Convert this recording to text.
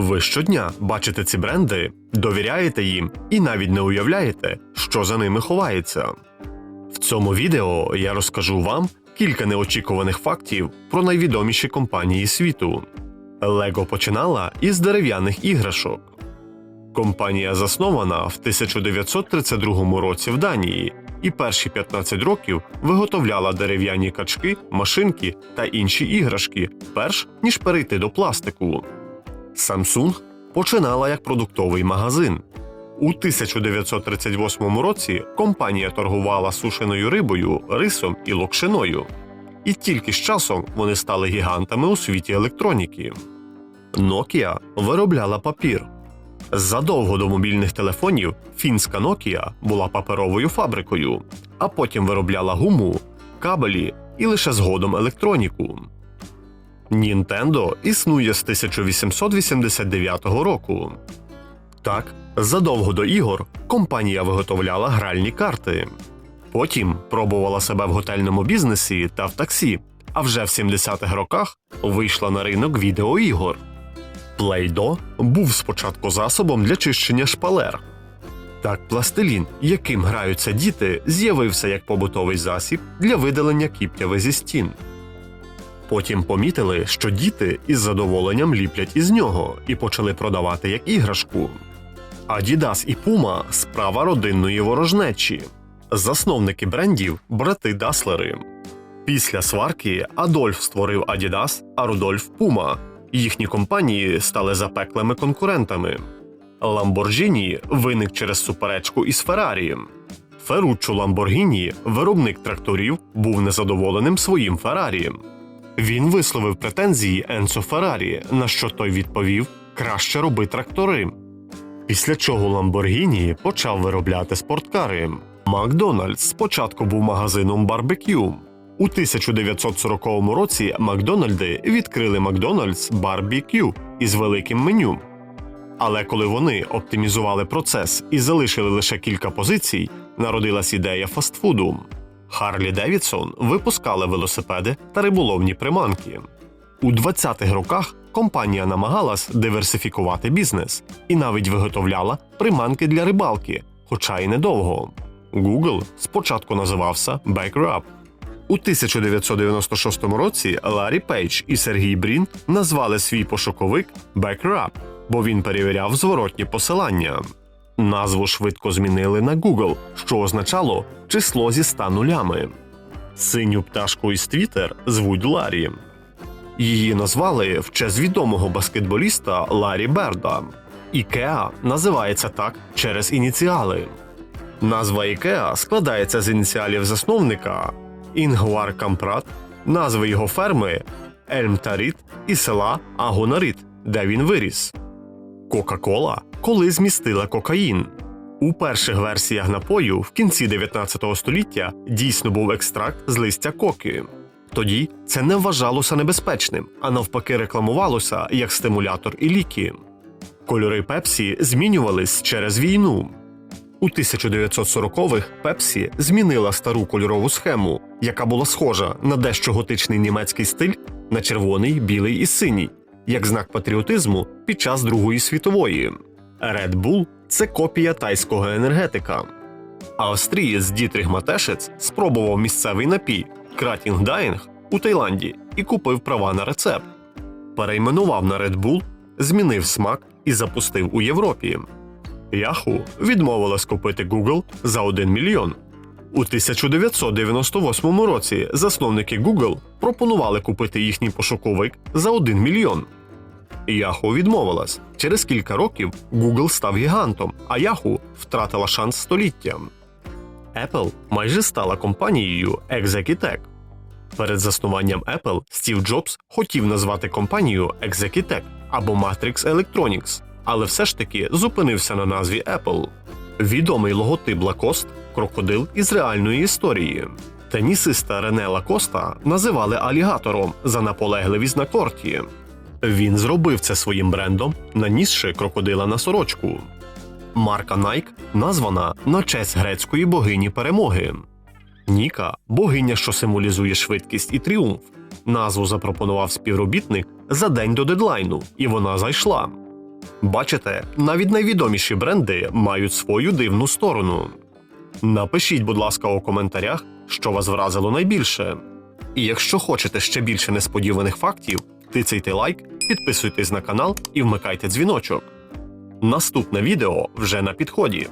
Ви щодня бачите ці бренди, довіряєте їм і навіть не уявляєте, що за ними ховається. В цьому відео я розкажу вам кілька неочікуваних фактів про найвідоміші компанії світу. Лего починала із дерев'яних іграшок. Компанія заснована в 1932 році в Данії і перші 15 років виготовляла дерев'яні качки, машинки та інші іграшки, перш ніж перейти до пластику. Samsung починала як продуктовий магазин. У 1938 році компанія торгувала сушеною рибою, рисом і локшиною. І тільки з часом вони стали гігантами у світі електроніки. Nokia виробляла папір. Задовго до мобільних телефонів фінська Nokia була паперовою фабрикою, а потім виробляла гуму, кабелі і лише згодом електроніку. Nintendo існує з 1889 року. Так, задовго до ігор компанія виготовляла гральні карти. Потім пробувала себе в готельному бізнесі та в таксі, а вже в 70-х роках вийшла на ринок відеоігор. Play-Doh був спочатку засобом для чищення шпалер. Так, пластилін, яким граються діти, з'явився як побутовий засіб для видалення кіптяви зі стін. Потім помітили, що діти із задоволенням ліплять із нього і почали продавати як іграшку. Adidas і Puma – справа родинної ворожнечі. Засновники брендів брати Даслери. Після сварки Адольф створив Adidas, а Рудольф Puma. Їхні компанії стали запеклими конкурентами. Lamborghini виник через суперечку із Феррарі. Ферруччо Lamborghini, виробник тракторів, був незадоволеним своїм Феррарі. Він висловив претензії Енцо Феррарі, на що той відповів: краще роби трактори. Після чого Lamborghini почав виробляти спорткари. Макдональдс спочатку був магазином барбекю. У 1940 році Макдональди відкрили Макдональдс Барбекю із великим меню. Але коли вони оптимізували процес і залишили лише кілька позицій, народилась ідея фастфуду. Харлі Девідсон випускали велосипеди та риболовні приманки. У 20-х роках компанія намагалась диверсифікувати бізнес і навіть виготовляла приманки для рибалки, хоча й недовго. Google спочатку називався Backrub. У 1996 році Ларі Пейдж і Сергій Брін назвали свій пошуковик Backrub, бо він перевіряв зворотні посилання. Назву швидко змінили на Google, що означало число зі 100 нулями. Синю пташку із Twitter звуть Ларі. Її назвали в честь відомого баскетболіста Ларі Берда. Ікеа називається так через ініціали. Назва Ікеа складається з ініціалів засновника Інгвар Кампрат, назви його ферми Ельмтаріт і села Агонаріт, де він виріс. Кока-Кола коли змістила кокаїн. У перших версіях напою в кінці 19 століття дійсно був екстракт з листя коки. Тоді це не вважалося небезпечним, а навпаки, рекламувалося як стимулятор і ліки. Кольори Пепсі змінювались через війну. У 1940-х Пепсі змінила стару кольорову схему, яка була схожа на дещо готичний німецький стиль на червоний, білий і синій, як знак патріотизму під час Другої світової. Red Bull – це копія тайського енергетика. Австрієць Дітріх Матешець спробував місцевий напій Кратінг Дайнг у Таїланді і купив права на рецепт. Перейменував на Red Bull, змінив смак і запустив у Європі. Yahoo відмовилась купити Google за 1 мільйон. У 1998 році засновники Google пропонували купити їхній пошуковик за 1 мільйон. Yahoo відмовилась. Через кілька років Google став гігантом, а Yahoo втратила шанс століття. Apple майже стала компанією Executech. Перед заснуванням Apple Стів Джобс хотів назвати компанію Executech або Matrix Electronics, але все ж таки зупинився на назві Apple. Відомий логотип Lacoste – крокодил із реальної історії. Тенісиста Рене Лакоста називали алігатором за наполегливість на корті. Він зробив це своїм брендом, нанісши крокодила на сорочку. Марка Nike названа на честь грецької богині перемоги. Ніка богиня, що символізує швидкість і тріумф. Назву запропонував співробітник за день до дедлайну, і вона зайшла. Бачите, навіть найвідоміші бренди мають свою дивну сторону. Напишіть, будь ласка, у коментарях, що вас вразило найбільше. І якщо хочете ще більше несподіваних фактів, тицяйте лайк, підписуйтесь на канал і вмикайте дзвіночок. Наступне відео вже на підході.